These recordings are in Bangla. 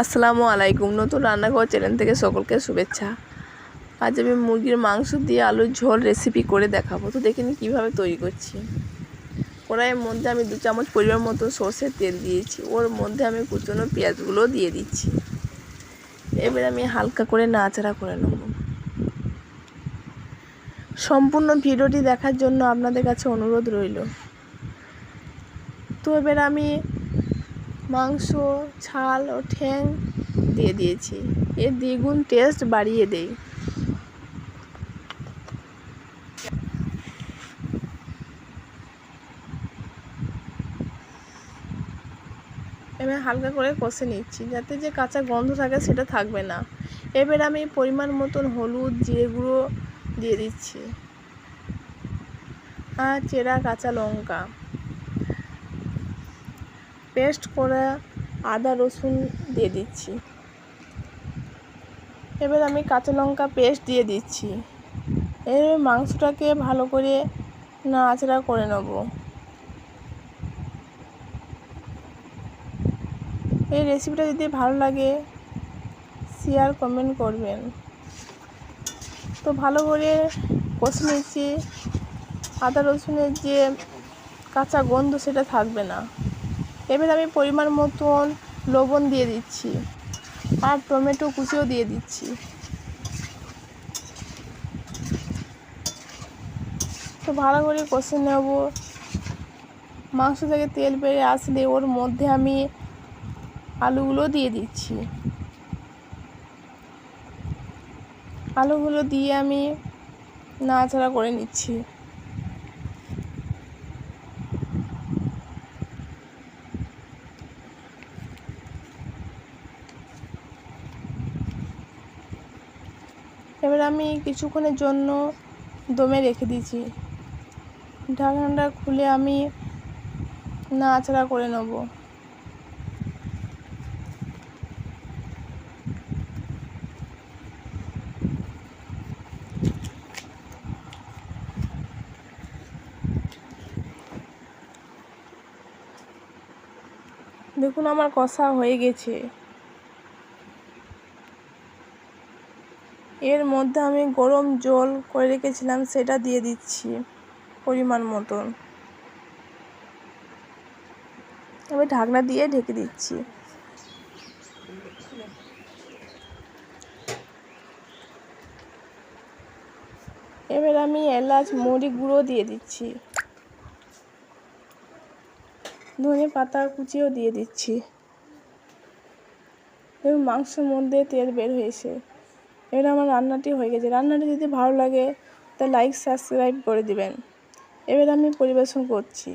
আসসালামু আলাইকুম। নতুন রান্নাঘর চ্যানেল থেকে সকলকে শুভেচ্ছা। আজ আমি মুরগির মাংস দিয়ে আলুর ঝোল রেসিপি করে দেখাবো। তো দেখে নিই কীভাবে তৈরি করছি। কড়াইয়ের মধ্যে আমি দু চামচ পরিমাণ মতো সর্ষের তেল দিয়েছি। ওর মধ্যে আমি কুচনো পেঁয়াজগুলো দিয়ে দিচ্ছি। এবার আমি হালকা করে নাড়াচাড়া করে নেব। সম্পূর্ণ ভিডিওটি দেখার জন্য আপনাদের কাছে অনুরোধ রইল। তো এবার আমি মাংস, ছাল ও ঠ্যাং দিয়ে দিয়েছি। এর দ্বিগুণ টেস্ট বাড়িয়ে দেই। এবার হালকা করে কষে নিচ্ছি, যাতে যে কাঁচা গন্ধ থাকে সেটা থাকবে না। এবার আমি পরিমাণ মতন হলুদ, জিরে গুঁড়ো দিয়ে দিচ্ছি। আর চেরা কাঁচা লঙ্কা। পেস্ট করা আদা, রসুন দিয়ে দিচ্ছি। এবার আমি কাঁচা লঙ্কা পেস্ট দিয়ে দিচ্ছি। এবার মাংসটাকে ভালো করে নাড়াচাড়া করে নেব। এই রেসিপিটা যদি ভালো লাগে শেয়ার কমেন্ট করবেন। তো ভালো করে কষে নিচ্ছি আদা, রসুনের যে কাঁচা গন্ধ, সেটা থাকবে না। এবার আমি পরিমাণ মতন লবণ দিয়ে দিচ্ছি আর টমেটো কুচিও দিয়ে দিচ্ছি। তো ভালো করে কষে নেব। মাংস থেকে তেল বেড়ে আসলে ওর মধ্যে আমি আলুগুলো দিয়ে দিচ্ছি। আলুগুলো দিয়ে আমি নাড়াচাড়া করে নিচ্ছি। এবার আমি কিছুক্ষণের জন্য দমে রেখে দিয়েছি। ঢাকনাটা খুলে আমি নাড়াচাড়া করে নেব। দেখুন, আমার কষা হয়ে গেছে। এর মধ্যে আমি গরম জল করে রেখেছিলাম, সেটা দিয়ে দিচ্ছি পরিমাণ মতন আমি ঢাকনা দিয়ে ঢেকে দিচ্ছি। এবার আমি এলাচ, মরি গুঁড়ো দিয়ে দিচ্ছি। ধনে পাতা কুচিও দিয়ে দিচ্ছি। এবং মাংসের মধ্যে তেল বের হয়েছে। এবার আমার রান্নাটি হয়ে গেছে। রান্নাটি যদি ভালো লাগে তা লাইক সাবস্ক্রাইব করে দিবেন। এবার আমি পরিবেশন করছি।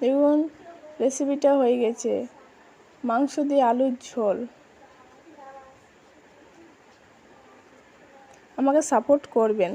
দেখুন রেসিপিটা হয়ে গেছে। মাংস দিয়ে আলুর ঝোল। আমাকে সাপোর্ট করবেন।